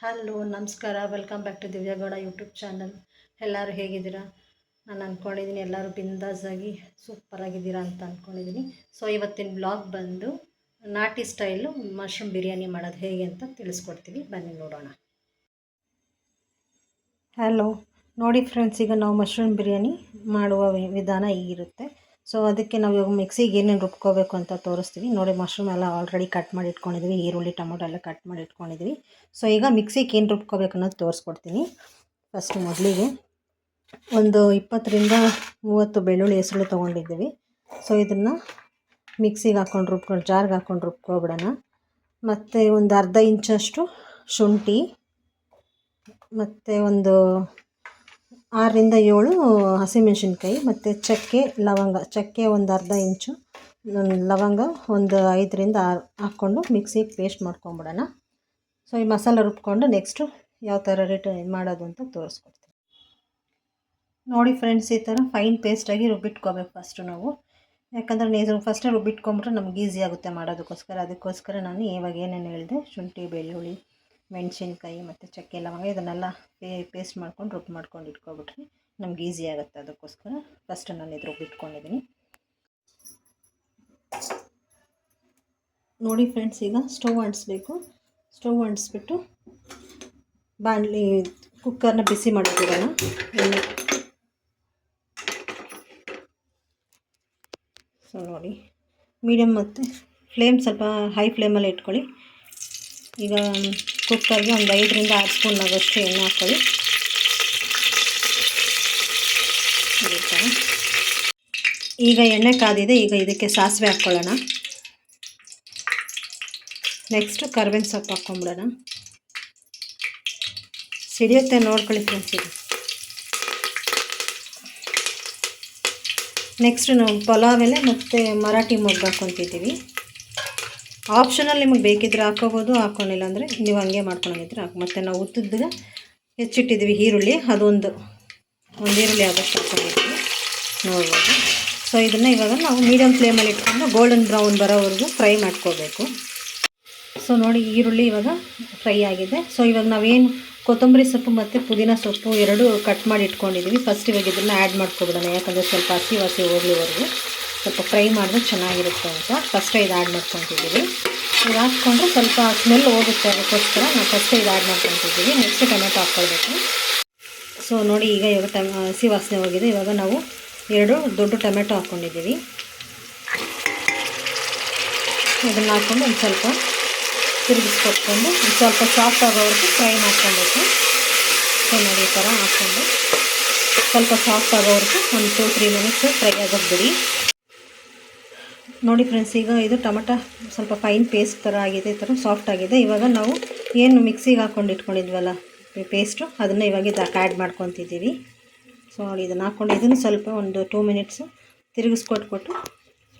Hello, ನಮಸ್ಕಾರ. Welcome back to Divya Gowda YouTube channel ಎಲ್ಲರೂ ಹೇಗಿದ್ದೀರಾ? ನಾನು ಅಂದ್ಕೊಂಡಿದ್ದೀನಿ ಎಲ್ಲರೂ ಬಿಂದಾಸಾಗಿ ಸೂಪರಾಗಿದ್ದೀರಾ ಅಂತ ಅಂದ್ಕೊಂಡಿದ್ದೀನಿ ಸೊ ಇವತ್ತಿನ ಬ್ಲಾಗ್ ಬಂದು ನಾಟಿ ಸ್ಟೈಲು ಮಶ್ರೂಮ್ ಬಿರಿಯಾನಿ ಮಾಡೋದು ಹೇಗೆ ಅಂತ ತಿಳಿಸ್ಕೊಡ್ತೀವಿ. ಬನ್ನಿ ನೋಡೋಣ. ಹಲೋ ನೋಡಿ ಫ್ರೆಂಡ್ಸ್ ಈಗ ನಾವು ಮಶ್ರೂಮ್ ಬಿರಿಯಾನಿ ಮಾಡುವ ವಿಧಾನ ಹೀಗಿರುತ್ತೆ. ಸೊ ಅದಕ್ಕೆ ನಾವು ಇವಾಗ ಮಿಕ್ಸಿಗೆ ಏನೇನು ರುಬ್ಕೋಬೇಕು ಅಂತ ತೋರಿಸ್ತೀವಿ. ನೋಡಿ ಮಶ್ರೂಮ್ ಎಲ್ಲ ಆಲ್ರೆಡಿ ಕಟ್ ಮಾಡಿ ಇಟ್ಕೊಂಡಿದ್ವಿ ಈರುಳ್ಳಿ, ಟೊಮೊಟೊ ಎಲ್ಲ ಕಟ್ ಮಾಡಿ ಇಟ್ಕೊಂಡಿದ್ವಿ ಸೊ ಈಗ ಮಿಕ್ಸಿಗೆ ಏನು ರುಬ್ಕೋಬೇಕು ಅನ್ನೋದು ತೋರಿಸ್ಕೊಡ್ತೀನಿ. ಫಸ್ಟ್ ಮೊದಲಿಗೆ ಒಂದು ಇಪ್ಪತ್ತರಿಂದ ಮೂವತ್ತು ಬೆಳ್ಳುಳ್ಳಿ ಹೆಸರು ತೊಗೊಂಡಿದ್ದೀವಿ. ಸೊ ಇದನ್ನು ಮಿಕ್ಸಿಗೆ ಹಾಕ್ಕೊಂಡು ರುಬ್ಕೊಂಡು ಜಾರ್ಗೆ ಹಾಕ್ಕೊಂಡು ರುಬ್ಕೊಬಿಡೋಣ. ಮತ್ತು ಒಂದು ಅರ್ಧ ಇಂಚಷ್ಟು ಶುಂಠಿ, ಮತ್ತು ಒಂದು ಆರರಿಂದ ಏಳು ಹಸಿಮೆಣಸಿನ್ಕಾಯಿ ಮತ್ತು ಚಕ್ಕೆ ಲವಂಗ. ಚಕ್ಕೆ ಒಂದು ಅರ್ಧ ಇಂಚು ಲವಂಗ ಒಂದು ಐದರಿಂದ ಆರು ಹಾಕ್ಕೊಂಡು ಮಿಕ್ಸಿಗೆ ಪೇಸ್ಟ್ ಮಾಡ್ಕೊಂಬಿಡೋಣ. ಸೊ, ಈ ಮಸಾಲೆ ರುಬ್ಕೊಂಡು ನೆಕ್ಸ್ಟು ಯಾವ ಥರ ರೇಟ್ ಮಾಡೋದು ಅಂತ ತೋರಿಸ್ಕೊಡ್ತೀನಿ. ನೋಡಿ ಫ್ರೆಂಡ್ಸ್, ಈ ಥರ ಫೈನ್ ಪೇಸ್ಟಾಗಿ ರುಬ್ಬಿಟ್ಕೋಬೇಕು ಫಸ್ಟು ನಾವು. ಯಾಕಂದರೆ ನೀವು ಫಸ್ಟೇ ರುಬ್ಬಿಟ್ಕೊಂಬಿಟ್ರೆ ನಮ್ಗೆ ಈಸಿ ಆಗುತ್ತೆ ಮಾಡೋದಕ್ಕೋಸ್ಕರ. ಅದಕ್ಕೋಸ್ಕರ ನಾನು ಇವಾಗ ಏನೇನು ಹೇಳಿದೆ, ಶುಂಠಿ, ಬೆಳ್ಳುಳ್ಳಿ ಮೆಣಸಿನ್ಕಾಯಿ ಮತ್ತು ಚಕ್ಕೆ ಲವಂಗ ಇದನ್ನೆಲ್ಲ ಪೇಸ್ಟ್ ಮಾಡ್ಕೊಂಡು ರುಬ್ಬಿ ಮಾಡ್ಕೊಂಡು ಇಟ್ಕೊಬಿಟ್ರೆ ನಮ್ಗೆ ಈಸಿ ಆಗುತ್ತೆ ಅದಕ್ಕೋಸ್ಕರ ಫಸ್ಟ್ ನಾನು ಇದು ರುಬ್ಬಿಟ್ಕೊಂಡಿದ್ದೀನಿ ನೋಡಿ ಫ್ರೆಂಡ್ಸ್ ಈಗ ಸ್ಟವ್ ಅಂಟಿಸ್ಬೇಕು. ಸ್ಟವ್ ಅಂಟಿಸ್ಬಿಟ್ಟು ಬಾಣಲಿ ಕುಕ್ಕರ್ನ ಬಿಸಿ ಮಾಡಿಬಿಡೋಣ. ಸೊ ನೋಡಿ ಮೀಡಿಯಮ್ ಮತ್ತು ಫ್ಲೇಮ್ ಸ್ವಲ್ಪ ಹೈ ಫ್ಲೇಮಲ್ಲಿ ಇಟ್ಕೊಳ್ಳಿ. ಈಗ ಕುಕ್ಕರ್ಗೆ ಒಂದು ಐದರಿಂದ ಆರು ಸ್ಪೂನ್ ಆಗೋಷ್ಟು ಎಣ್ಣೆ ಥರ. ಈಗ ಎಣ್ಣೆ ಕಾದಿದೆ, ಈಗ ಇದಕ್ಕೆ ಸಾಸಿವೆ ಹಾಕ್ಕೊಳ್ಳೋಣ. ನೆಕ್ಸ್ಟು ಕರ್ಬೇವಿನ ಸೊಪ್ಪು ಹಾಕ್ಕೊಂಬಿಡೋಣ. ಸಿಡಿಯುತ್ತೆ ನೋಡ್ಕೊಳ್ಳಿ ಫ್ರೆಂಡ್ಸ್ ಇದು. ನೆಕ್ಸ್ಟ್ ನಾವು ಪಲಾವ್ ಎಲೆ ಮತ್ತು ಮರಾಠಿ ಮೊಗ್ಗು ಹಾಕ್ಕೊತಿದ್ದೀವಿ. ಆಪ್ಷನಲ್ ನಿಮಗೆ ಬೇಕಿದ್ರೆ ಹಾಕೋಬೋದು ಹಾಕ್ಕೊಂಡಿಲ್ಲ ಅಂದರೆ ನೀವು ಹಂಗೆ ಮಾಡ್ಕೊಳಂಗಿದ್ರೆ ಹಾಕಿ. ಮತ್ತು ನಾವು ಉತ್ತದ್ದಾಗ ಹೆಚ್ಚಿಟ್ಟಿದ್ದೀವಿ ಈರುಳ್ಳಿ, ಅದೊಂದು, ಒಂದು ಈರುಳ್ಳಿ ಆದಷ್ಟು ಹಾಕೊಂಡಿದ್ದೀವಿ ನೋಡ್ಬೋದು. ಸೊ ಇದನ್ನು ಇವಾಗ ನಾವು ಮೀಡಿಯಮ್ ಫ್ಲೇಮಲ್ಲಿ ಇಟ್ಕೊಂಡು ಗೋಲ್ಡನ್ ಬ್ರೌನ್ ಬರೋವರೆಗೂ ಫ್ರೈ ಮಾಡ್ಕೋಬೇಕು. ಸೊ ನೋಡಿ ಈರುಳ್ಳಿ ಇವಾಗ ಫ್ರೈ ಆಗಿದೆ. ಸೊ ಇವಾಗ ನಾವೇನು ಕೊತ್ತಂಬರಿ ಸೊಪ್ಪು ಮತ್ತು ಪುದೀನ ಸೊಪ್ಪು ಎರಡು ಕಟ್ ಮಾಡಿ ಇಟ್ಕೊಂಡಿದ್ದೀವಿ. ಫಸ್ಟ್ ಇವಾಗ ಇದನ್ನು ಆ್ಯಡ್ ಮಾಡ್ಕೊಬಿಡೋಣ, ಯಾಕಂದರೆ ಸ್ವಲ್ಪ ಹಸಿ ಹಸಿ ಹೋಗ್ಲಿವರೆಗೂ ಸ್ವಲ್ಪ ಫ್ರೈ ಮಾಡಿದ್ರೆ ಚೆನ್ನಾಗಿರುತ್ತೆ ಅಂತ ಫಸ್ಟೇ ಇದು ಆ್ಯಡ್ ಮಾಡ್ಕೊತಿದ್ದೀವಿ. ಇದು ಹಾಕ್ಕೊಂಡ್ರೆ ಸ್ವಲ್ಪ ಸ್ಮೆಲ್ ಹೋಗುತ್ತೆ ಅದಕ್ಕೋಸ್ಕರ ನಾವು ಫಸ್ಟೇ ಇದು ಆ್ಯಡ್ ಮಾಡ್ಕೊತಿದ್ದೀವಿ. ನೆಕ್ಸ್ಟ್ ಟೊಮೆಟೊ ಹಾಕ್ಕೊಳ್ಬೇಕು. ಸೊ ನೋಡಿ ಈಗ ಇವಾಗ ಟಮ್, ಹಸಿ ವಾಸನೆ ಹೋಗಿದೆ. ಇವಾಗ ನಾವು ಎರಡು ದೊಡ್ಡ ಟೊಮೆಟೊ ಹಾಕ್ಕೊಂಡಿದ್ದೀವಿ. ಇದನ್ನು ಹಾಕ್ಕೊಂಡು ಒಂದು ಸ್ವಲ್ಪ ತಿರುಗಿಸ್ಕೊಟ್ಕೊಂಡು ಒಂದು ಸ್ವಲ್ಪ ಸಾಫ್ಟ್ ಆಗೋವರೆಗೂ ಫ್ರೈ ಮಾಡ್ಕೊಬೇಕು ಸೊ ನೋಡಿ ಈ ಥರ ಹಾಕ್ಕೊಂಡು ಸ್ವಲ್ಪ ಸಾಫ್ಟ್ ಆಗೋವರೆಗೂ ಒಂದು ಟು, ತ್ರೀ ಮಿನಿಟ್ಸ್ ಫ್ರೈ ಆಗೋದು ಬಿಡಿ ನೋಡಿ ಫ್ರೆಂಡ್ಸ್ ಈಗ ಇದು ಟೊಮಟ ಸ್ವಲ್ಪ ಫೈನ್ ಪೇಸ್ಟ್ ಥರ ಆಗಿದೆ, ಈ ಥರ ಸಾಫ್ಟ್ ಆಗಿದೆ. ಇವಾಗ ನಾವು ಏನು ಮಿಕ್ಸಿಗೆ ಹಾಕ್ಕೊಂಡು ಇಟ್ಕೊಂಡಿದ್ವಲ್ಲ ಪೇಸ್ಟು ಅದನ್ನು ಇವಾಗ ಇದಕ್ಕೆ ಆ್ಯಡ್ ಮಾಡ್ಕೊತಿದ್ದೀವಿ. ಸೊ ನೋಡಿ ಇದನ್ನು ಹಾಕ್ಕೊಂಡು ಇದನ್ನು ಸ್ವಲ್ಪ ಒಂದು ಟೂ ಮಿನಿಟ್ಸು ತಿರುಗಿಸ್ಕೊಟ್ಬಿಟ್ಟು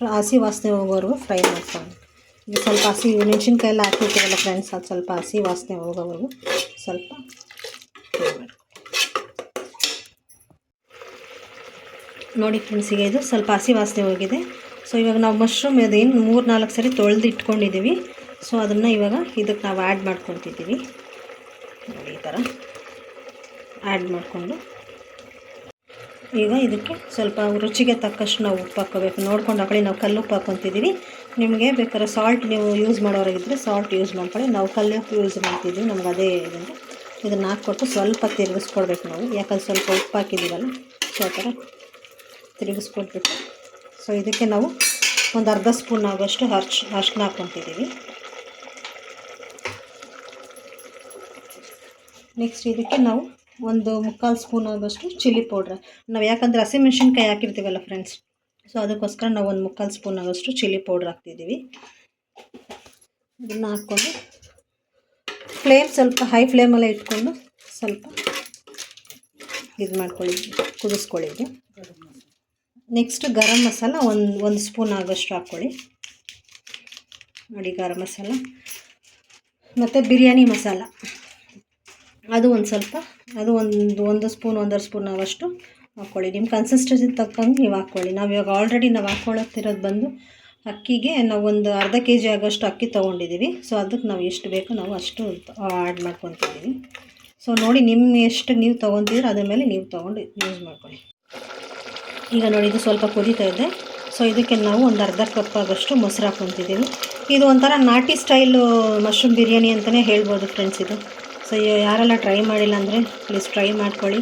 ಹಸಿ ವಾಸನೆ ಹೋಗೋವರೆಗೂ ಫ್ರೈ ಮಾಡ್ಕೊಂಡು ಇದು ಸ್ವಲ್ಪ ಹಸಿ ಮೆಣಸಿನ್ಕಾಯಿ ಎಲ್ಲ ಹಾಕಿರ್ತೀವಲ್ಲ ಫ್ರೆಂಡ್ಸ್ ಅದು ಸ್ವಲ್ಪ ಹಸಿ ವಾಸನೆ ಹೋಗೋವರೆಗೂ ಸ್ವಲ್ಪ ನೋಡಿ ಫ್ರೆಂಡ್ಸಿಗೆ ಇದು ಸ್ವಲ್ಪ ಹಸಿ ವಾಸನೆ ಹೋಗಿದೆ. ಸೊ ಇವಾಗ ನಾವು ಮಶ್ರೂಮ್ ಅದೇನು ಮೂರು ನಾಲ್ಕು ಸರಿ ತೊಳೆದು ಇಟ್ಕೊಂಡಿದ್ದೀವಿ ಸೊ ಅದನ್ನು ಇವಾಗ ಇದಕ್ಕೆ ನಾವು ಆ್ಯಡ್ ಮಾಡ್ಕೊತಿದ್ದೀವಿ ನೋಡಿ ಈ ಥರ ಆ್ಯಡ್ ಮಾಡಿಕೊಂಡು. ಈಗ ಇದಕ್ಕೆ ಸ್ವಲ್ಪ ರುಚಿಗೆ ತಕ್ಕಷ್ಟು ನಾವು ಉಪ್ಪು ಹಾಕೋಬೇಕು ನೋಡ್ಕೊಂಡು ಹಾಕೊಳ್ಳಿ, ನಾವು ಕಲ್ಲು ಉಪ್ಪು ಹಾಕೊತಿದ್ದೀವಿ ನಿಮಗೆ ಬೇಕಾದ್ರೆ ಸಾಲ್ಟ್ ನೀವು ಯೂಸ್ ಮಾಡೋರಾಗಿದ್ದರೆ ಸಾಲ್ಟ್ ಯೂಸ್ ಮಾಡ್ಕೊಳ್ಳಿ. ನಾವು ಕಲ್ಲು ಉಪ್ಪು ಯೂಸ್ ಮಾಡ್ತಿದ್ದೀವಿ ನಮ್ಗೆ ಅದೇ ಇದನ್ನು ಇದನ್ನು ಹಾಕ್ಕೊಟ್ಟು ಸ್ವಲ್ಪ ತಿರುಗಿಸ್ಕೊಡ್ಬೇಕು ನಾವು. ಯಾಕಂದ್ರೆ ಸ್ವಲ್ಪ ಉಪ್ಪು ಹಾಕಿದ್ದೀವಲ್ಲ, ಸೊ ಆ ಥರ ತಿರುಗಿಸ್ಕೊಟ್ಬಿಟ್ಟು ಸೊ ಇದಕ್ಕೆ ನಾವು ಒಂದು ಅರ್ಧ ಸ್ಪೂನ್ ಆಗೋಷ್ಟು ಅರ್ಶ್ ಅರ್ಶಿನ ಹಾಕ್ಕೊತಿದ್ದೀವಿ. ನೆಕ್ಸ್ಟ್ ಇದಕ್ಕೆ ನಾವು ಒಂದು ಮುಕ್ಕಾಲು ಸ್ಪೂನ್ ಆಗೋಷ್ಟು ಚಿಲ್ಲಿ ಪೌಡ್ರ್. ನಾವು ಯಾಕಂದರೆ ಹಸಿಮೆಣ್ಸಿನ್ಕಾಯಿ ಹಾಕಿರ್ತೀವಲ್ಲ ಫ್ರೆಂಡ್ಸ್ ಸೊ ಅದಕ್ಕೋಸ್ಕರ ನಾವು ಒಂದು ಮುಕ್ಕಾಲು ಸ್ಪೂನ್ ಆಗೋಷ್ಟು ಚಿಲ್ಲಿ ಪೌಡ್ರ್ ಹಾಕ್ತಿದ್ದೀವಿ. ಇದನ್ನು ಹಾಕ್ಕೊಂಡು ಫ್ಲೇಮ್ ಸ್ವಲ್ಪ ಹೈ ಫ್ಲೇಮಲ್ಲೇ ಇಟ್ಕೊಂಡು ಸ್ವಲ್ಪ ಇದು ಮಾಡ್ಕೊಳ್ಳಿ ಕುದಿಸ್ಕೊಳ್ಳಿ ನೆಕ್ಸ್ಟ್ ಗರಂ ಮಸಾಲ ಒಂದು ಒಂದು ಸ್ಪೂನ್ ಆಗೋಷ್ಟು ಹಾಕ್ಕೊಳ್ಳಿ. ನೋಡಿ ಗರಂ ಮಸಾಲ ಮತ್ತು ಬಿರಿಯಾನಿ ಮಸಾಲ. ಅದು ಒಂದು ಸ್ವಲ್ಪ, ಅದು ಒಂದು ಒಂದು ಸ್ಪೂನ್ ಒಂದರ ಸ್ಪೂನ್ ಆಗೋಷ್ಟು ಹಾಕ್ಕೊಳ್ಳಿ. ನಿಮ್ಮ ಕನ್ಸಿಸ್ಟೆನ್ಸಿ ತಕ್ಕಂಗೆ ನೀವು ಹಾಕ್ಕೊಳ್ಳಿ. ನಾವು ಇವಾಗ ಆಲ್ರೆಡಿ ನಾವು ಹಾಕ್ಕೊಳ್ಳೋತಿರೋದು ಬಂದು ಅಕ್ಕಿಗೆ ನಾವು ಒಂದು ಅರ್ಧ ಕೆ ಜಿ ಆಗೋಷ್ಟು ಅಕ್ಕಿ ತೊಗೊಂಡಿದ್ದೀವಿ ಸೊ ಅದಕ್ಕೆ ನಾವು ಎಷ್ಟು ಬೇಕೋ ನಾವು ಅಷ್ಟು ಆ್ಯಡ್ ಮಾಡ್ಕೊತಿದ್ದೀವಿ ಸೊ ನೋಡಿ ನಿಮ್ಮ ಎಷ್ಟು ನೀವು ತೊಗೊತೀರ ಅದ್ರ ಮೇಲೆ ನೀವು ತೊಗೊಂಡು ಯೂಸ್ ಮಾಡ್ಕೊಳ್ಳಿ. ಈಗ ನೋಡಿ, ಇದು ಸ್ವಲ್ಪ ಕುದೀತಾ ಇದೆ. ಸೊ ಇದಕ್ಕೆ ನಾವು ಒಂದು ಅರ್ಧ ಕಪ್ ಆಗೋಷ್ಟು ಮೊಸರು ಹಾಕ್ಕೊತಿದ್ದೀವಿ. ಇದು ಒಂಥರ ನಾಟಿ ಸ್ಟೈಲು ಮಶ್ರೂಮ್ ಬಿರಿಯಾನಿ ಅಂತಲೇ ಹೇಳ್ಬೋದು ಫ್ರೆಂಡ್ಸ್ ಇದು. ಸೊ ಯಾರೆಲ್ಲ ಟ್ರೈ ಮಾಡಿಲ್ಲ ಅಂದರೆ ಪ್ಲೀಸ್ ಟ್ರೈ ಮಾಡ್ಕೊಳ್ಳಿ.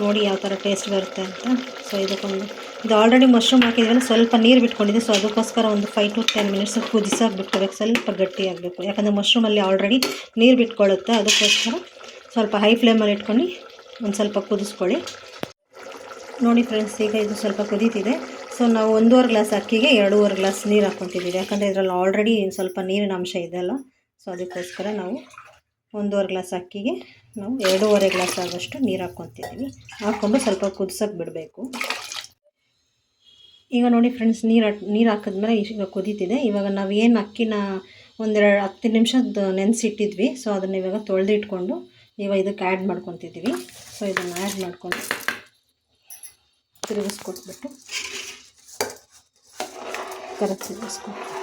ನೋಡಿ ಯಾವ ಥರ ಟೇಸ್ಟ್ ಬರುತ್ತೆ ಅಂತ. ಸೊ ಇದಕ್ಕೊಂದು, ಇದು ಆಲ್ರೆಡಿ ಮಶ್ರೂಮ್ ಹಾಕಿದ್ಮೇಲೆ ಸ್ವಲ್ಪ ನೀರು ಬಿಟ್ಕೊಂಡಿದೆ ಸೊ ಅದಕ್ಕೋಸ್ಕರ ಒಂದು ಫೈವ್ ಟು ಟೆನ್ ಮಿನಿಟ್ಸ್ ಕುದಿಸೋಕೆ ಬಿಟ್ಕೋಬೇಕು ಸ್ವಲ್ಪ ಗಟ್ಟಿ ಆಗಬೇಕು. ಯಾಕಂದರೆ ಮಶ್ರೂಮಲ್ಲಿ ಆಲ್ರೆಡಿ ನೀರು ಬಿಟ್ಕೊಳ್ಳುತ್ತೆ. ಅದಕ್ಕೋಸ್ಕರ ಸ್ವಲ್ಪ ಹೈ ಫ್ಲೇಮಲ್ಲಿ ಇಟ್ಕೊಂಡು ಒಂದು ಸ್ವಲ್ಪ ಕುದಿಸ್ಕೊಳ್ಳಿ. ನೋಡಿ ಫ್ರೆಂಡ್ಸ್ ಈಗ ಇದು ಸ್ವಲ್ಪ ಕುದೀತಿದೆ. ಸೊ ನಾವು ಒಂದೂವರೆ ಗ್ಲಾಸ್ ಅಕ್ಕಿಗೆ ಎರಡೂವರೆ ಗ್ಲಾಸ್ ನೀರು ಹಾಕ್ಕೊತಿದ್ದೀವಿ ಯಾಕಂದರೆ ಇದರಲ್ಲಿ ಆಲ್ರೆಡಿ ಸ್ವಲ್ಪ ನೀರಿನ ಅಂಶ ಇದೆ ಅಲ್ಲ ಸೊ ಅದಕ್ಕೋಸ್ಕರ ನಾವು ಒಂದೂವರೆ ಗ್ಲಾಸ್ ಅಕ್ಕಿಗೆ ನಾವು ಎರಡೂವರೆ ಗ್ಲಾಸ್ ಆದಷ್ಟು ನೀರು ಹಾಕ್ಕೊತಿದ್ದೀವಿ ಹಾಕ್ಕೊಂಡು ಸ್ವಲ್ಪ ಕುದಿಸೋಕೆ ಬಿಡಬೇಕು. ಈಗ ನೋಡಿ ಫ್ರೆಂಡ್ಸ್ ನೀರು ನೀರು ಹಾಕಿದ್ಮೇಲೆ ಈಗ ಕುದೀತಿದೆ. ಇವಾಗ ನಾವು ಏನು ಅಕ್ಕಿನ ಒಂದೆರಡು ಹತ್ತು ನಿಮಿಷದ ನೆನೆಸಿಟ್ಟಿದ್ವಿ. ಸೊ ಅದನ್ನು ಇವಾಗ ತೊಳೆದಿಟ್ಕೊಂಡು ಇವಾಗ ಇದಕ್ಕೆ ಆ್ಯಡ್ ಮಾಡ್ಕೊತಿದ್ದೀವಿ ಸೊ ಇದನ್ನು ಆ್ಯಡ್ ಮಾಡ್ಕೊಂಡು ತಿರುಗಿಸ್ಕೊಟ್ಬಿಟ್ಟು ಕರೆಕ್ಟ್ ತಿರುಗಿಸ್ಕೊಟ್ಬಿಟ್ಟು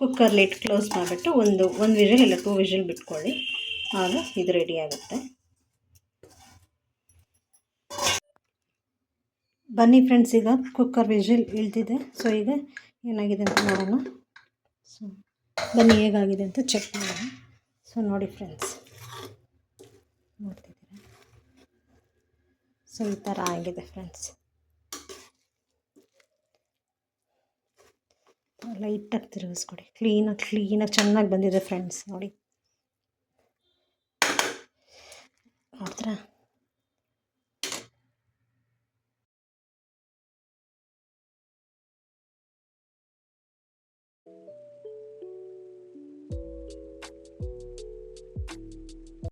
ಕುಕ್ಕರ್ ಲಿಟ್ ಕ್ಲೋಸ್ ಮಾಡಿಬಿಟ್ಟು ಒಂದು ಒಂದು ವಿಷಲ್ ಇಲ್ಲ ಟೂ ವಿಷಲ್ ಬಿಟ್ಕೊಳ್ಳಿ. ಆಗ ಇದು ರೆಡಿ ಆಗುತ್ತೆ. ಬನ್ನಿ ಫ್ರೆಂಡ್ಸ್ ಈಗ ಕುಕ್ಕರ್ ವಿಷಲ್ ಇಳ್ದಿದೆ ಸೊ ಈಗ ಏನಾಗಿದೆ ಅಂತ ನೋಡೋಣ. ಸೊ ಬನ್ನಿ ಹೇಗಾಗಿದೆ ಅಂತ ಚೆಕ್ ಮಾಡೋಣ. ಸೊ ನೋಡಿ ಫ್ರೆಂಡ್ಸ್ ನೋಡ್ತಿದ್ದೀರಾ? ಸೊ ಈ ಥರ ಆಗಿದೆ ಫ್ರೆಂಡ್ಸ್. ಲೈಟಾಗಿ ತಿರುಗಿಸ್ಕೊಡಿ. ಕ್ಲೀನಾಗಿ ಕ್ಲೀನಾಗಿ ಚೆನ್ನಾಗಿ ಬಂದಿದೆ ಫ್ರೆಂಡ್ಸ್. ನೋಡಿ.